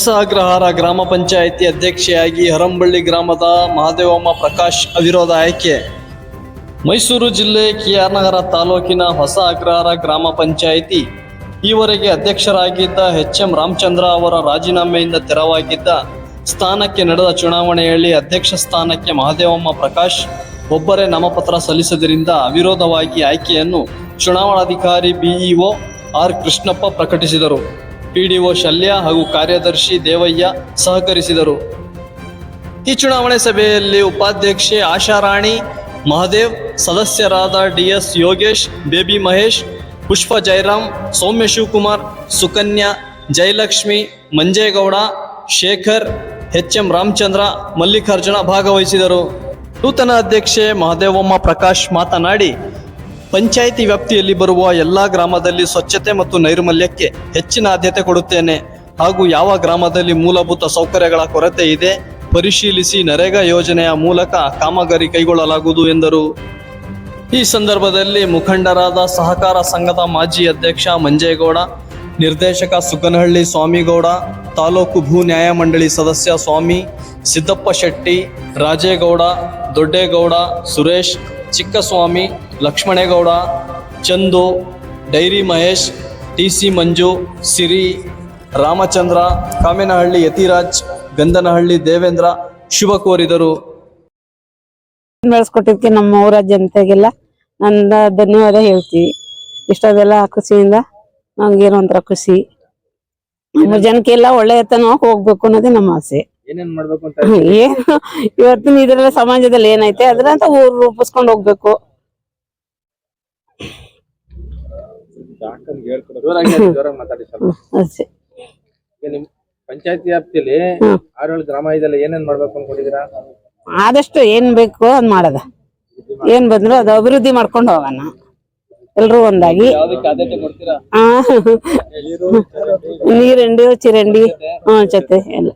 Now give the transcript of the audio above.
ಹೊಸ ಅಗ್ರಹಾರ ಗ್ರಾಮ ಪಂಚಾಯಿತಿ ಅಧ್ಯಕ್ಷೆಯಾಗಿ ಹರಂಬಳ್ಳಿ ಗ್ರಾಮದ ಮಹಾದೇವಮ್ಮ ಪ್ರಕಾಶ್ ಅವಿರೋಧ ಆಯ್ಕೆ. ಮೈಸೂರು ಜಿಲ್ಲೆ ಕೆಆರ್ನಗರ ತಾಲೂಕಿನ ಹೊಸ ಅಗ್ರಹಾರ ಗ್ರಾಮ ಪಂಚಾಯಿತಿ ಈವರೆಗೆ ಅಧ್ಯಕ್ಷರಾಗಿದ್ದ ಎಚ್ ಎಂ ರಾಮಚಂದ್ರ ಅವರ ರಾಜೀನಾಮೆಯಿಂದ ತೆರವಾಗಿದ್ದ ಸ್ಥಾನಕ್ಕೆ ನಡೆದ ಚುನಾವಣೆಯಲ್ಲಿ ಅಧ್ಯಕ್ಷ ಸ್ಥಾನಕ್ಕೆ ಮಹದೇವಮ್ಮ ಪ್ರಕಾಶ್ ಒಬ್ಬರೇ ನಾಮಪತ್ರ ಸಲ್ಲಿಸದರಿಂದ ಅವಿರೋಧವಾಗಿ ಆಯ್ಕೆಯನ್ನು ಚುನಾವಣಾಧಿಕಾರಿ ಬಿಇಒ ಆರ್ ಕೃಷ್ಣಪ್ಪ ಪ್ರಕಟಿಸಿದರು. ಪಿಡಿಒ ಶಲ್ಯ ಹಾಗೂ ಕಾರ್ಯದರ್ಶಿ ದೇವಯ್ಯ ಸಹಕರಿಸಿದರು. ಈ ಚುನಾವಣೆ ಸಭೆಯಲ್ಲಿ ಉಪಾಧ್ಯಕ್ಷೆ ಆಶಾರಾಣಿ ಮಹದೇವ್, ಸದಸ್ಯರಾದ D S Yogesh, Baby Mahesh, Pushpa Jayaram Soumya Shivakumar, Sukanya, Jayalakshmi, Manjegowda, Shekhar H M Ramachandra, Mallikarjuna ಭಾಗವಹಿಸಿದರು. ನೂತನ ಅಧ್ಯಕ್ಷೆ ಮಹದೇವಮ್ಮ ಪ್ರಕಾಶ್ ಮಾತನಾಡಿ ಪಂಚಾಯಿತಿ ವ್ಯಾಪ್ತಿಯಲ್ಲಿ ಬರುವ ಎಲ್ಲ ಗ್ರಾಮದಲ್ಲಿ ಸ್ವಚ್ಛತೆ ಮತ್ತು ನೈರ್ಮಲ್ಯಕ್ಕೆ ಹೆಚ್ಚಿನ ಆದ್ಯತೆ ಕೊಡುತ್ತೇನೆ. ಹಾಗೂ ಯಾವ ಗ್ರಾಮದಲ್ಲಿ ಮೂಲಭೂತ ಸೌಕರ್ಯಗಳ ಕೊರತೆ ಇದೆ, ಪರಿಶೀಲಿಸಿ ನರೇಗಾ ಯೋಜನೆಯ ಮೂಲಕ ಕಾಮಗಾರಿ ಕೈಗೊಳ್ಳಲಾಗುವುದು ಎಂದರು. ಈ ಸಂದರ್ಭದಲ್ಲಿ ಮುಖಂಡರಾದ ಸಹಕಾರ ಸಂಘದ ಮಾಜಿ ಅಧ್ಯಕ್ಷ ಮಂಜೇಗೌಡ, ನಿರ್ದೇಶಕ ಸುಗನಹಳ್ಳಿ ಸ್ವಾಮಿಗೌಡ, ತಾಲೂಕು ಭೂ ನ್ಯಾಯಮಂಡಳಿ ಸದಸ್ಯ Swamy Siddappa Shetty, Rajegowda, Doddegowda, Suresh, Chikkaswamy Lakshmanegowda Chandu dairy Mahesh T C Manju Siri Ramachandra Kamenahalli Yathiraj Gandhanahalli Devendra ಶುಭ ಕೋರಿದರು. ಬೆಳೆಸ್ಕೊಟ್ಟಿದ್ಕೆ ನಮ್ಮ ಊರ ಜನತೆಗೆಲ್ಲ. ನಂದ ಧನ್ಯವಾದ ಹೇಳ್ತೀವಿ. ಇಷ್ಟದೆಲ್ಲ ಖುಷಿಯಿಂದ ನಮ್ಗೇನೋ ಒಂಥರ ಖುಷಿ. ನಮ್ಮ ಜನಕ್ಕೆಲ್ಲ ಒಳ್ಳೆ ತನ ಹೋಗ್ಬೇಕು ಅನ್ನೋದೇ ನಮ್ಮ ಆಸೆ. ಏನೇನ್ ಮಾಡ್ಬೇಕು ಅಂತ ಏನು? ಇವತ್ತಿನ ಇದ್ರಲ್ಲಿ ಸಮಾಜದಲ್ಲಿ ಏನೈತೆ? ಅದ್ರಂತ ಊರು ರೂಪಿಸ್ಕೊಂಡು ಹೋಗ್ಬೇಕು. ಅಷ್ಟೇ. ನಿಮ್ ಪಂಚಾಯತಿ ವ್ಯಾಪ್ತಿಯಲ್ಲಿ. ಆರೇಳು ಗ್ರಾಮ ಇದೆಲ್ಲ ಏನೇನ್ ಮಾಡ್ಬೇಕು ಅನ್ಕೊಂಡಿದೀರಾ ಆದಷ್ಟು ಏನ್ ಬೇಕು ಅದ್ ಮಾಡದ. ಏನ್ ಬಂದ್ರು ಅದು ಅಭಿವೃದ್ಧಿ ಮಾಡ್ಕೊಂಡು ಹೋಗೋಣ. ಎಲ್ರು ಒಂದಾಗಿ. ನೀರಂಡಿ ಚಿರಂಡಿ ಹ್ಮ್ ಜೊತೆ ಎಲ್ಲ.